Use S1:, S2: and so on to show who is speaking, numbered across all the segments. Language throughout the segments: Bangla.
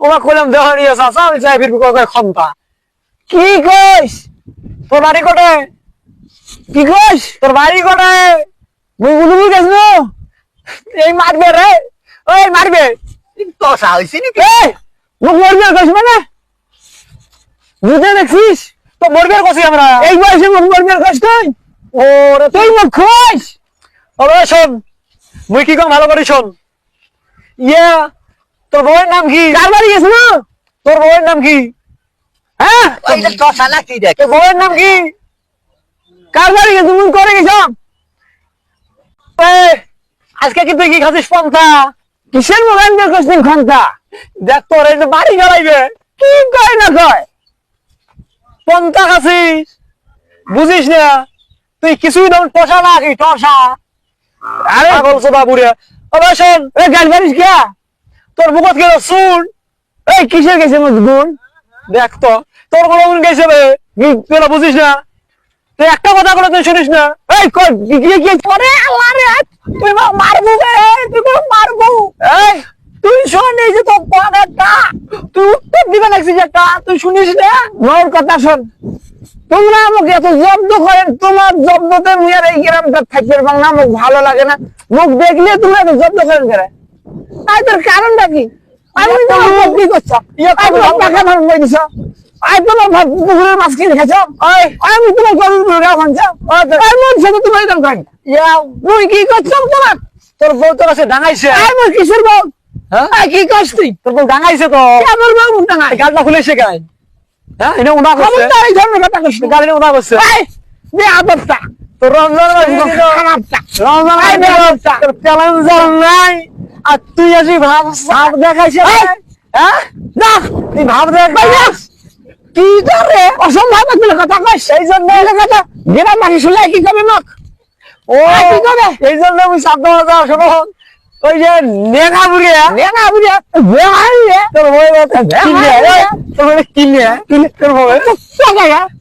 S1: ওরা কইলাম দেওয়ানি চাচা আমি চাই ফিরবি কয় ক্ষমতা।
S2: কি কইস?
S1: তোর বাড়ি কোটে
S2: কি কইস?
S1: তোর বাড়ি কোটে
S2: মুই বুলবুল গেছ
S1: এই মারবে রে। ওই মারবে।
S3: তসা নাকি?
S2: এই মুখ মরবি আর কইস মানে? বুঝে দেখছিস?
S1: তো মরবে কছি আমরা?
S2: এই বয়সে মুখ মরবি আর কইস তুই?
S1: ওরে
S2: তুই মুখ খোঁজ।
S1: ওরে শোন মুই কি কম ভালো করে শোন? ইয়া তোর বউয়ের নাম কি?
S2: কার বাড়ি গেছ না
S1: তোর বউয়ের নাম কি?
S2: হ্যাঁ?
S1: তোর বউয়ের নাম কি?
S2: কার বাড়ি গেছ? মুই করে গেছ
S1: আজকে কিন্তু কি খাচ্ছিস পন্থা?
S2: কিসের মোবাইল বের করছিস ঘণ্টা
S1: দেখ তোর এই যে বাড়ি গেলাইবে
S2: কি কয় না কয়?
S1: পন্থা খাচ্ছিস? বুঝিস না? তুই কিছুই না টসা না কি? টসা
S2: আরে
S1: ওরে শোন।
S2: এই গাল বাড়িস কে
S1: তোর মুখত গেল শুন
S2: এই কিসের গেছে মোর গুণ?
S1: দেখ তো তোর কোনো গুণ গেছে বে। তুই বুঝিস না। তুই একটা কথা করে তুই শুনিস না।
S2: এই কি কি করে আল্লাহ রে তুই মারবো রে তুই মা মারবো। এই তুই শোন এই যে তোর পকেটটা তুই উত্তর দিবে লাগছিস একটা তুই শুনিস না? মোর কথা শোন। তোমরা আমাকে এত জব্দ করেন তোমার জব্দতে মুই আর এই গ্রামটা থাকতে পারব না মুখ ভালো লাগে না। মুখ দেখলে তোমরা এত জব্দ করেন করে তাই তোর কারণটা কি? আমি তোমার কি করছ?
S1: ইয়া
S2: আই
S1: করব
S2: তোমার টাকা ধর বই দিছ আই তোমার পুকুরের মাছ কিনে খেছো আমি তোমার গরুর মুরগা খাচ্ছো আর সাথে তোমার এরকম করেন
S1: ইয়া।
S2: মুই কি করছ তোমার?
S1: তোর বউ তোর কাছে ডাঙাইছে।
S2: আই মোর বউ।
S1: হ্যাঁ?
S2: কি করছ তুই?
S1: তোর বউ ডাঙাইছে তো।
S2: আমার বউ মুখ না
S1: এই গালটা খুলে শেখায় হ্যাঁ এটা উনা করছে।
S2: এই ধরনের কথা
S1: করছে।
S2: এই
S1: তোর রমজান
S2: খারাপটা।
S1: রমজান তোর নাই? আর তুই আসি ভাব ভাব দেখাইছে
S2: এই!
S1: হ্যাঁ?
S2: না!
S1: তুই ভাব দেখ
S2: ভাই না কি করে অসম্ভব একটা কথা কইস। সেই জন্য কথা গ্রাম বাসী শুনলে কি করবে মুখ?
S1: ও
S2: কি করে?
S1: এই জন্য আমি সাবধান হতে শোনো ওই যে নেগা বুড়িয়া
S2: নেনা বুড়িয়া বেহাই রে।
S1: তোর বই বলতে কিনে তোর কিনে কিনে তোর বই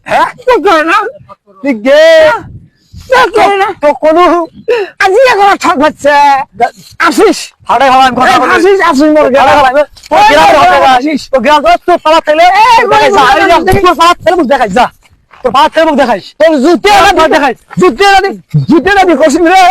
S1: হ্যাঁ?
S2: তো করে না
S1: তুই গে কোনো
S2: আজি এখন ঠক হচ্ছে। আসিস।
S1: হাড়ে হাড়ে কথা
S2: এই
S1: বলি।
S2: আসিস আসিস মোর
S1: হাড়ে
S2: গ্রামে।
S1: ও গ্রাম তো আসিস। ও গ্রাম তো তোর পালা থাকলে
S2: এই,
S1: মুখ দেখাইস, যা, যা, তোর পালা থাকলে মুখ দেখাইস যা। তোর পালা থাকলে মুখ দেখাইস।
S2: তোর জুতে
S1: দেখাইস।
S2: জুতে জুতে কসিম রে।